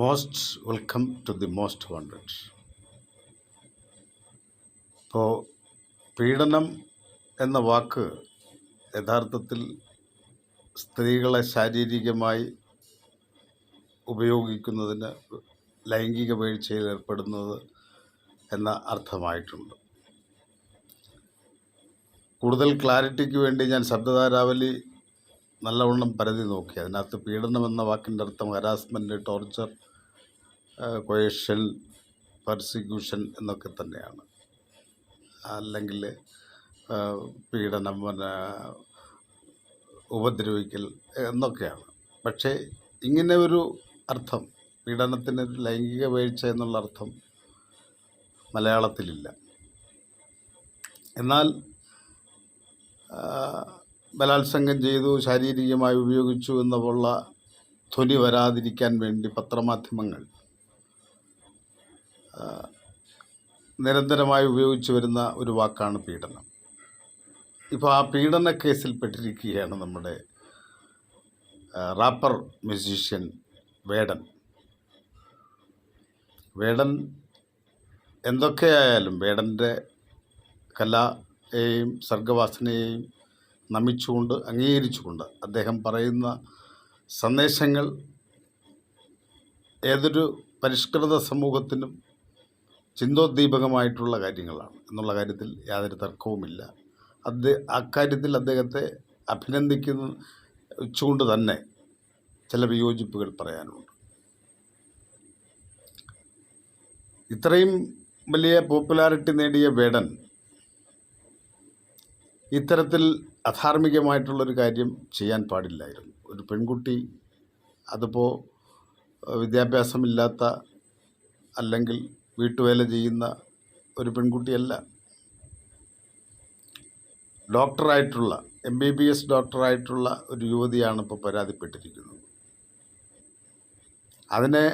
Most welcome to the most wanted ഇപ്പോൾ പീഡനം എന്ന വാക്ക് യഥാർത്ഥത്തിൽ സ്ത്രീകളെ ശാരീരികമായി ഉപയോഗിക്കുന്നതിന് ലൈംഗിക വീഴ്ചയിൽ ഏർപ്പെടുന്നത് എന്ന അർത്ഥമായിട്ടുണ്ട്. കൂടുതൽ ക്ലാരിറ്റിക്ക് വേണ്ടി ഞാൻ ശബ്ദധാരാവലി നല്ലവണ്ണം പരതി നോക്കി. അതിനകത്ത് പീഡനം എന്ന വാക്കിന്റെ അർത്ഥം ഹരാസ്മെന്റ് ടോർച്ചർ കൊയേഷൻ പെർസിക്യൂഷൻ എന്നൊക്കെ തന്നെയാണ്. അല്ലെങ്കിൽ പീഡനം പിന്നെ ഉപദ്രവിക്കൽ എന്നൊക്കെയാണ്. പക്ഷേ ഇങ്ങനെ ഒരു അർത്ഥം പീഡനത്തിന് ലൈംഗിക വീഴ്ച എന്നുള്ള അർത്ഥം മലയാളത്തിലില്ല. എന്നാൽ ബലാത്സംഗം ചെയ്തു ശാരീരികമായി ഉപയോഗിച്ചു എന്നുള്ള ധ്വനി വരാതിരിക്കാൻ വേണ്ടി പത്രമാധ്യമങ്ങൾ നിരന്തരമായി ഉപയോഗിച്ചു വരുന്ന ഒരു വാക്കാണ് പീഡനം. ഇപ്പോൾ ആ പീഡന കേസിൽ പെട്ടിരിക്കുകയാണ് നമ്മുടെ റാപ്പർ മ്യൂസീഷ്യൻ വേടൻ. വേടൻ എന്തൊക്കെയായാലും വേടന്റെ കലയെയും സർഗവാസനയെയും നമിച്ചുകൊണ്ട് അംഗീകരിച്ചുകൊണ്ട് അദ്ദേഹം പറയുന്ന സന്ദേശങ്ങൾ ഏതൊരു പരിഷ്കൃത സമൂഹത്തിനും ചിന്തോദ്ദീപകമായിട്ടുള്ള കാര്യങ്ങളാണ്. എന്നുള്ള കാര്യത്തിൽ യാതൊരു തർക്കവുമില്ല. അദ്ദേഹം അക്കാര്യത്തിൽ അദ്ദേഹത്തെ അഭിനന്ദിക്കുന്ന വെച്ചുകൊണ്ട് തന്നെ ചില വിയോജിപ്പുകൾ പറയാനുണ്ട്. ഇത്രയും വലിയ പോപ്പുലാരിറ്റി നേടിയ വേടൻ ഇത്തരത്തിൽ അധാർമികമായിട്ടുള്ളൊരു കാര്യം ചെയ്യാൻ പാടില്ലായിരുന്നു. ഒരു പെൺകുട്ടി അതിപ്പോൾ വിദ്യാഭ്യാസമില്ലാത്ത അല്ലെങ്കിൽ വീട്ടുവേല ചെയ്യുന്ന ഒരു പെൺകുട്ടിയല്ല. ഡോക്ടറായിട്ടുള്ള എം ബി ബി എസ് ഡോക്ടറായിട്ടുള്ള ഒരു യുവതിയാണ് ഇപ്പോൾ പരാതിപ്പെട്ടിരിക്കുന്നത്. അതിനെ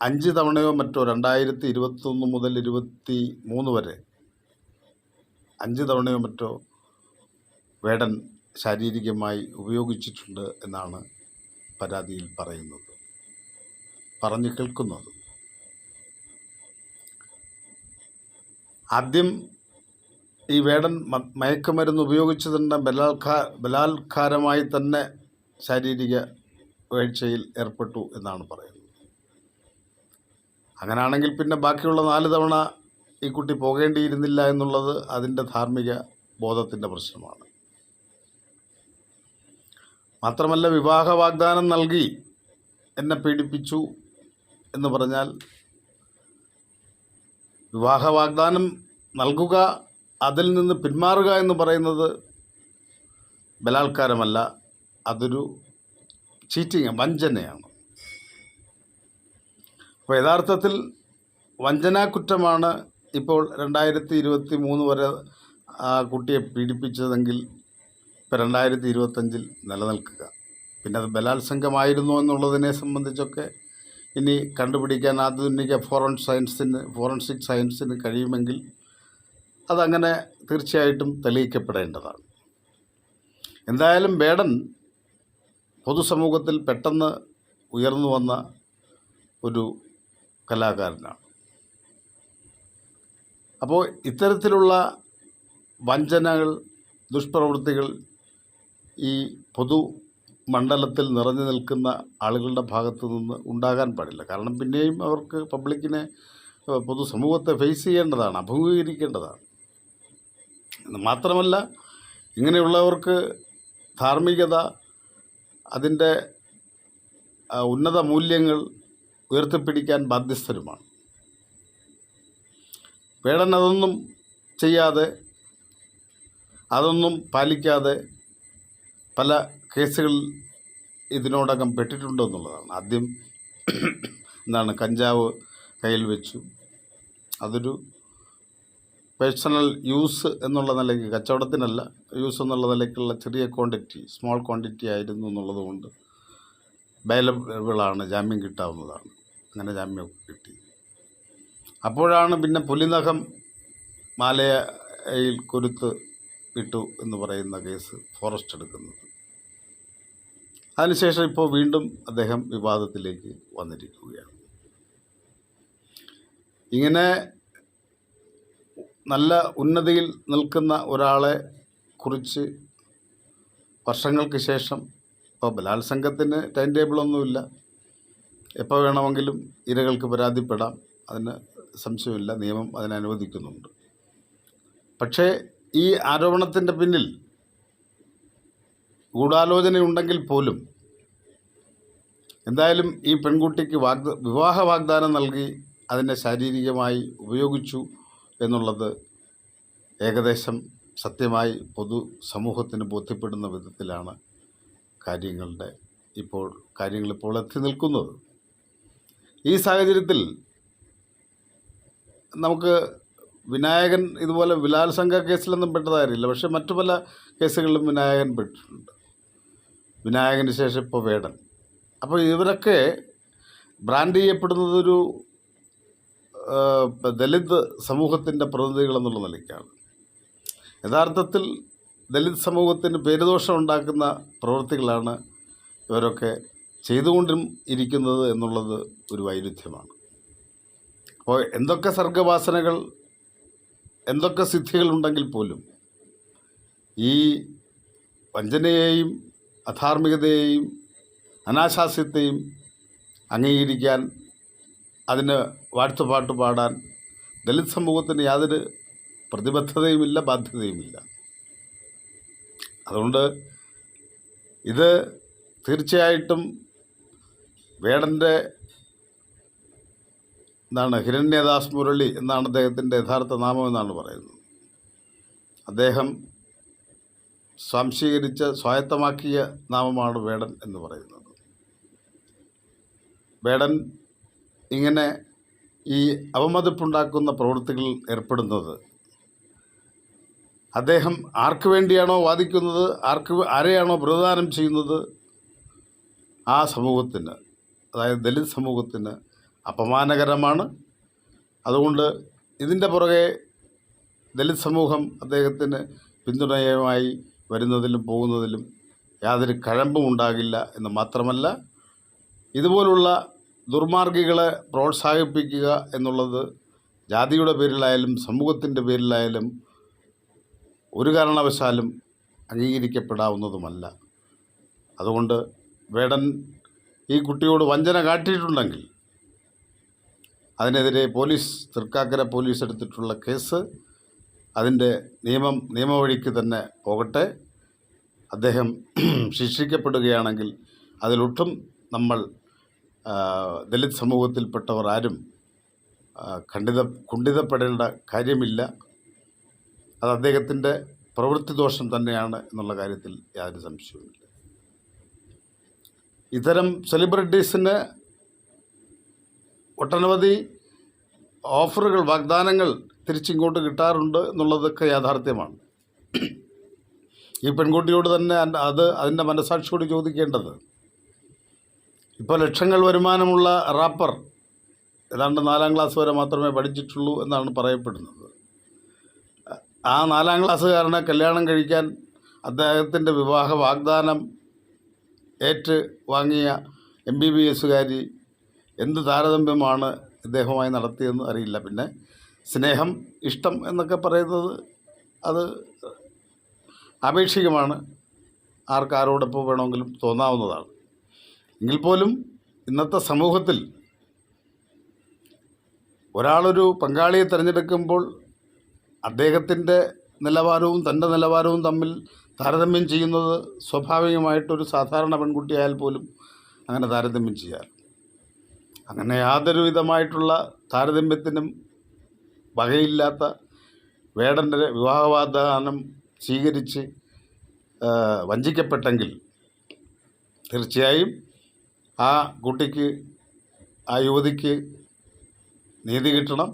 അഞ്ച് തവണയോ മറ്റോ രണ്ടായിരത്തി ഇരുപത്തൊന്ന് മുതൽ ഇരുപത്തി മൂന്ന് വരെ അഞ്ച് തവണയോ മറ്റോ വേടൻ ശാരീരികമായി ഉപയോഗിച്ചിട്ടുണ്ട് എന്നാണ് പരാതിയിൽ പറയുന്നത്. പറഞ്ഞു കേൾക്കുന്നത്. ആദ്യം ഈ വേടൻ മയക്കുമരുന്ന് ഉപയോഗിച്ചതിന്റെ ബലാത്കാ ബലാത്കാരമായി തന്നെ ശാരീരിക വീഴ്ചയിൽ ഏർപ്പെട്ടു എന്നാണ് പറയുന്നത്. അങ്ങനെയാണെങ്കിൽ പിന്നെ ബാക്കിയുള്ള നാല് തവണ ഈ കുട്ടി പോകേണ്ടിയിരുന്നില്ല എന്നുള്ളത് അതിന്റെ ധാർമ്മിക ബോധത്തിന്റെ പ്രശ്നമാണ്. മാത്രമല്ല വിവാഹ വാഗ്ദാനം നൽകി എന്നെ പീഡിപ്പിച്ചു എന്ന് പറഞ്ഞാൽ വിവാഹ വാഗ്ദാനം നൽകുക അതിൽ നിന്ന് പിന്മാറുക എന്ന് പറയുന്നത് ബലാത്കാരമല്ല. അതൊരു ചീറ്റിങ് വഞ്ചനയാണ്. അപ്പോൾ യഥാർത്ഥത്തിൽ വഞ്ചനാ കുറ്റമാണ് ഇപ്പോൾ രണ്ടായിരത്തി ഇരുപത്തി മൂന്ന് വരെ ആ കുട്ടിയെ പീഡിപ്പിച്ചതെങ്കിൽ ഇപ്പോൾ രണ്ടായിരത്തി ഇരുപത്തഞ്ചിൽ നിലനിൽക്കുക. പിന്നെ അത് ബലാത്സംഗമായിരുന്നു എന്നുള്ളതിനെ സംബന്ധിച്ചൊക്കെ ഇനി കണ്ടുപിടിക്കാൻ ആധുനിക ഫോറൻ സയൻസിന് ഫോറൻസിക് സയൻസിന് കഴിയുമെങ്കിൽ അതങ്ങനെ തീർച്ചയായിട്ടും തെളിയിക്കപ്പെടേണ്ടതാണ്. എന്തായാലും ബേഡൻ പൊതുസമൂഹത്തിൽ പെട്ടെന്ന് ഉയർന്നു വന്ന ഒരു കലാകാരനാണ്. അപ്പോൾ ഇത്തരത്തിലുള്ള വഞ്ചനകൾ ദുഷ്പ്രവൃത്തികൾ ഈ പൊതു മണ്ഡലത്തിൽ നിറഞ്ഞു നിൽക്കുന്ന ആളുകളുടെ ഭാഗത്തു നിന്ന് ഉണ്ടാകാൻ പാടില്ല. കാരണം പിന്നെയും അവർക്ക് പബ്ലിക്കിനെ പൊതുസമൂഹത്തെ ഫേസ് ചെയ്യേണ്ടതാണ് അഭിമുഖീകരിക്കേണ്ടതാണ്. മാത്രമല്ല ഇങ്ങനെയുള്ളവർക്ക് ധാർമ്മികത അതിന്റെ ഉന്നത മൂല്യങ്ങൾ ഉയർത്തിപ്പിടിക്കാൻ ബാധ്യസ്ഥരുമാണ്. വേടൻ അതൊന്നും ചെയ്യാതെ അതൊന്നും പാലിക്കാതെ പല കേസുകളിൽ ഇതിനോടകം പെട്ടിട്ടുണ്ടെന്നുള്ളതാണ് ആദ്യം എന്താണ് കഞ്ചാവ് കയ്യിൽ വെച്ചു. അതൊരു പേഴ്സണൽ യൂസ് എന്നുള്ള നിലയ്ക്ക് കച്ചവടത്തിനല്ല യൂസ് എന്നുള്ള നിലയ്ക്കുള്ള ചെറിയ ക്വാണ്ടിറ്റി സ്മോൾ ക്വാണ്ടിറ്റി ആയിരുന്നു എന്നുള്ളതുകൊണ്ട് ബൈലബിളാണ് ജാമ്യം കിട്ടാവുന്നതാണ്. അങ്ങനെ ജാമ്യം കിട്ടി. അപ്പോഴാണ് പിന്നെ പുലിനഖം മാലയിൽ കൊരുത്ത് ഇട്ടു എന്ന് പറയുന്ന കേസ് ഫോറസ്റ്റ് എടുക്കുന്നത്. അതിനുശേഷം ഇപ്പോൾ വീണ്ടും അദ്ദേഹം വിവാദത്തിലേക്ക് വന്നിരിക്കുകയാണ്. ഇങ്ങനെ നല്ല ഉന്നതിയിൽ നിൽക്കുന്ന ഒരാളെ കുറിച്ച് വർഷങ്ങൾക്ക് ശേഷം ഇപ്പോൾ ബലാത്സംഗത്തിന് ടൈം ടേബിളൊന്നുമില്ല എപ്പോൾ വേണമെങ്കിലും ഇരകൾക്ക് പരാതിപ്പെടാം. അതിന് സംശയമില്ല. നിയമം അതിനനുവദിക്കുന്നുണ്ട്. പക്ഷേ ഈ ആരോപണത്തിന്റെ പിന്നിൽ ഗൂഢാലോചനയുണ്ടെങ്കിൽ പോലും എന്തായാലും ഈ പെൺകുട്ടിക്ക് വാഗ്ദ വിവാഹ വാഗ്ദാനം നൽകി അതിനെ ശാരീരികമായി ഉപയോഗിച്ചു എന്നുള്ളത് ഏകദേശം സത്യമായി പൊതു സമൂഹത്തിന് ബോധ്യപ്പെടുന്ന വിധത്തിലാണ് കാര്യങ്ങളുടെ ഇപ്പോൾ കാര്യങ്ങളിപ്പോൾ എത്തി നിൽക്കുന്നത്. ഈ സാഹചര്യത്തിൽ നമുക്ക് വിനായകൻ ഇതുപോലെ ബലാത്സംഗ കേസിലൊന്നും പെട്ടതായിരുന്നില്ല. പക്ഷേ മറ്റു പല കേസുകളിലും വിനായകൻ പെട്ടിട്ടുണ്ട്. വിനായകന് ശേഷം ഇപ്പോൾ വേടൻ. അപ്പോൾ ഇവരൊക്കെ ബ്രാൻഡ് ചെയ്യപ്പെടുന്നതൊരു ഒരു ദലിത് സമൂഹത്തിന്റെ പ്രതിനിധികളെന്നുള്ള നിലയ്ക്കാണ്. യഥാർത്ഥത്തിൽ ദലിത് സമൂഹത്തിന് പേരുദോഷം ഉണ്ടാക്കുന്ന പ്രവൃത്തികളാണ് ഇവരൊക്കെ ചെയ്തുകൊണ്ടും ഇരിക്കുന്നത് എന്നുള്ളത് ഒരു വൈരുദ്ധ്യമാണ്. അപ്പോൾ എന്തൊക്കെ സർഗവാസനകൾ എന്തൊക്കെ സിദ്ധികളുണ്ടെങ്കിൽ പോലും ഈ വഞ്ചനയെയും അധാർമികതയെയും അനാശാസ്യത്തെയും അംഗീകരിക്കാൻ അതിന് വാഴ്ത്തുപാട്ട് പാടാൻ ദലിത് സമൂഹത്തിന് യാതൊരു പ്രതിബദ്ധതയുമില്ല ബാധ്യതയുമില്ല. അതുകൊണ്ട് ഇത് തീർച്ചയായിട്ടും വേടന്റെ എന്താണ് ഹിരണ്യദാസ് മുരളി എന്നാണ് അദ്ദേഹത്തിന്റെ യഥാർത്ഥ നാമം എന്നാണ് പറയുന്നത്. അദ്ദേഹം സംശീകരിച്ച സ്വായത്തമാക്കിയ നാമമാണ് വേടൻ എന്ന് പറയുന്നത്. വേടൻ ഇങ്ങനെ ഈ അവമതിപ്പുണ്ടാക്കുന്ന പ്രവൃത്തികളിൽ ഏർപ്പെടുന്നത് അദ്ദേഹം ആർക്ക് വേണ്ടിയാണോ വാദിക്കുന്നത് ആർക്ക് ആരെയാണോ പ്രതിദാനം ചെയ്യുന്നത്? ആ സമൂഹത്തിന് അതായത് ദലിത് സമൂഹത്തിന് അപമാനകരമാണ്. അതുകൊണ്ട് ഇതിന്റെ പുറകെ ദലിത് സമൂഹം അദ്ദേഹത്തിന് പിന്തുണയുമായി വരുന്നതിലും പോകുന്നതിലും യാതൊരു കഴമ്പും ഉണ്ടാകില്ല എന്ന് മാത്രമല്ല ഇതുപോലുള്ള ദുർമാർഗികളെ പ്രോത്സാഹിപ്പിക്കുക എന്നുള്ളത് ജാതിയുടെ പേരിലായാലും സമൂഹത്തിന്റെ പേരിലായാലും ഒരു കാരണവശാലും അംഗീകരിക്കപ്പെടാവുന്നതുമല്ല. അതുകൊണ്ട് വേടൻ ഈ കുട്ടിയോട് വഞ്ചന കാട്ടിയിട്ടുണ്ടെങ്കിൽ അതിനെതിരെ പോലീസ് തൃക്കാക്കര പോലീസ് എടുത്തിട്ടുള്ള കേസ് അതിന്റെ നിയമം നിയമവഴിക്ക് തന്നെ പോകട്ടെ. അദ്ദേഹം ശിക്ഷിക്കപ്പെടുകയാണെങ്കിൽ അതിലൊട്ടും നമ്മൾ ദലിത് സമൂഹത്തിൽപ്പെട്ടവർ ആരും ഖണ്ഡിത കുണ്ഠിതപ്പെടേണ്ട കാര്യമില്ല. അത് അദ്ദേഹത്തിന്റെ പ്രവൃത്തി ദോഷം തന്നെയാണ് എന്നുള്ള കാര്യത്തിൽ യാതൊരു സംശയവുമില്ല. ഇത്തരം സെലിബ്രിറ്റീസിന് ഒട്ടനവധി ഓഫറുകൾ വാഗ്ദാനങ്ങൾ തിരിച്ചിങ്ങോട്ട് കിട്ടാറുണ്ട് എന്നുള്ളതൊക്കെ യാഥാർത്ഥ്യമാണ്. ഈ പെൺകുട്ടിയോട് തന്നെ അത് അതിന്റെ മനസാക്ഷിയോട് ചോദിക്കേണ്ടത് ഇപ്പോൾ ലക്ഷങ്ങൾ വരുമാനമുള്ള റാപ്പർ ഏതാണ്ട് നാലാം ക്ലാസ് വരെ മാത്രമേ പഠിച്ചിട്ടുള്ളൂ എന്നാണ് പറയപ്പെടുന്നത്. ആ നാലാം ക്ലാസ്സുകാരനെ കല്യാണം കഴിക്കാൻ അദ്ദേഹത്തിന്റെ വിവാഹ വാഗ്ദാനം ഏറ്റ് വാങ്ങിയ എം ബി ബി എസുകാരി എന്ത് താരതമ്യമാണ് ഇദ്ദേഹവുമായി നടത്തിയതെന്ന് അറിയില്ല. പിന്നെ സ്നേഹം ഇഷ്ടം എന്നൊക്കെ പറയുന്നത് അത് ആപേക്ഷികമാണ് ആർക്കാരോടൊപ്പം വേണമെങ്കിലും തോന്നാവുന്നതാണ്. എങ്കിൽ പോലും ഇന്നത്തെ സമൂഹത്തിൽ ഒരാളൊരു പങ്കാളിയെ തിരഞ്ഞെടുക്കുമ്പോൾ അദ്ദേഹത്തിന്റെ നിലവാരവും തന്റെ നിലവാരവും തമ്മിൽ താരതമ്യം ചെയ്യുന്നത് സ്വാഭാവികമായിട്ടൊരു സാധാരണ പെൺകുട്ടിയായാൽ പോലും അങ്ങനെ താരതമ്യം ചെയ്യാറ് അങ്ങനെ യാതൊരു വിധമായിട്ടുള്ള താരതമ്യത്തിനും വകയില്ലാത്ത വേടന്റെ വിവാഹവാഗ്ദാനം സ്വീകരിച്ച് വഞ്ചിക്കപ്പെട്ടെങ്കിൽ തീർച്ചയായും ആ കുട്ടിക്ക് ആ യുവതിക്ക് നീതി കിട്ടണം.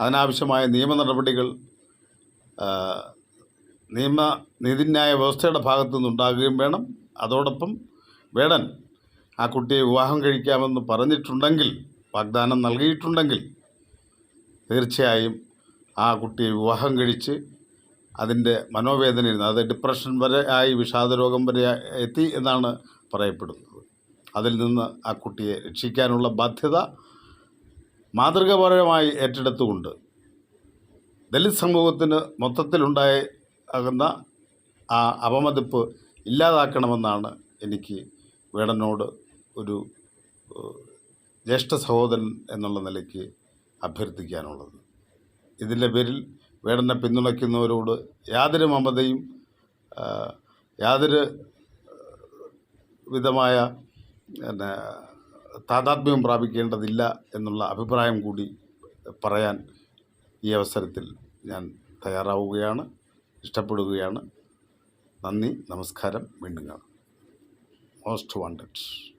അതിനാവശ്യമായ നിയമ നടപടികൾ നിയമ നീതിന്യായ വ്യവസ്ഥയുടെ ഭാഗത്തു നിന്നുണ്ടാകുകയും വേണം. അതോടൊപ്പം വേടൻ ആ കുട്ടിയെ വിവാഹം കഴിക്കാമെന്ന് പറഞ്ഞിട്ടുണ്ടെങ്കിൽ വാഗ്ദാനം നൽകിയിട്ടുണ്ടെങ്കിൽ തീർച്ചയായും ആ കുട്ടിയെ വിവാഹം കഴിച്ച് അതിന്റെ മനോവേദനയിൽ അത് ഡിപ്രഷൻ വരെ ആയി വിഷാദരോഗം വരെ എത്തി എന്നാണ് പറയപ്പെടുന്നത്. അതിൽ നിന്ന് ആ കുട്ടിയെ രക്ഷിക്കാനുള്ള ബാധ്യത മാതൃകാപരമായി ഏറ്റെടുത്തുകൊണ്ട് ദലിത് സമൂഹത്തിന് മൊത്തത്തിലുണ്ടായ ആകുന്ന ആ അപമതിപ്പ് ഇല്ലാതാക്കണമെന്നാണ് എനിക്ക് വേടനോട് ഒരു ജ്യേഷ്ഠ സഹോദരൻ എന്നുള്ള നിലയ്ക്ക് അഭ്യർത്ഥിക്കാനുള്ളത്. ഇതിന്റെ പേരിൽ വേടനെ പിന്തുണയ്ക്കുന്നവരോട് യാതൊരു മമതയും യാതൊരു വിധമായ പിന്നെ താതാത്മ്യം പ്രാപിക്കേണ്ടതില്ല എന്നുള്ള അഭിപ്രായം കൂടി പറയാൻ ഈ അവസരത്തിൽ ഞാൻ തയ്യാറാവുകയാണ്. ഇഷ്ടപ്പെടുകയാണ്. നന്ദി നമസ്കാരം. വീണ്ടും കാണാം. Most wanted.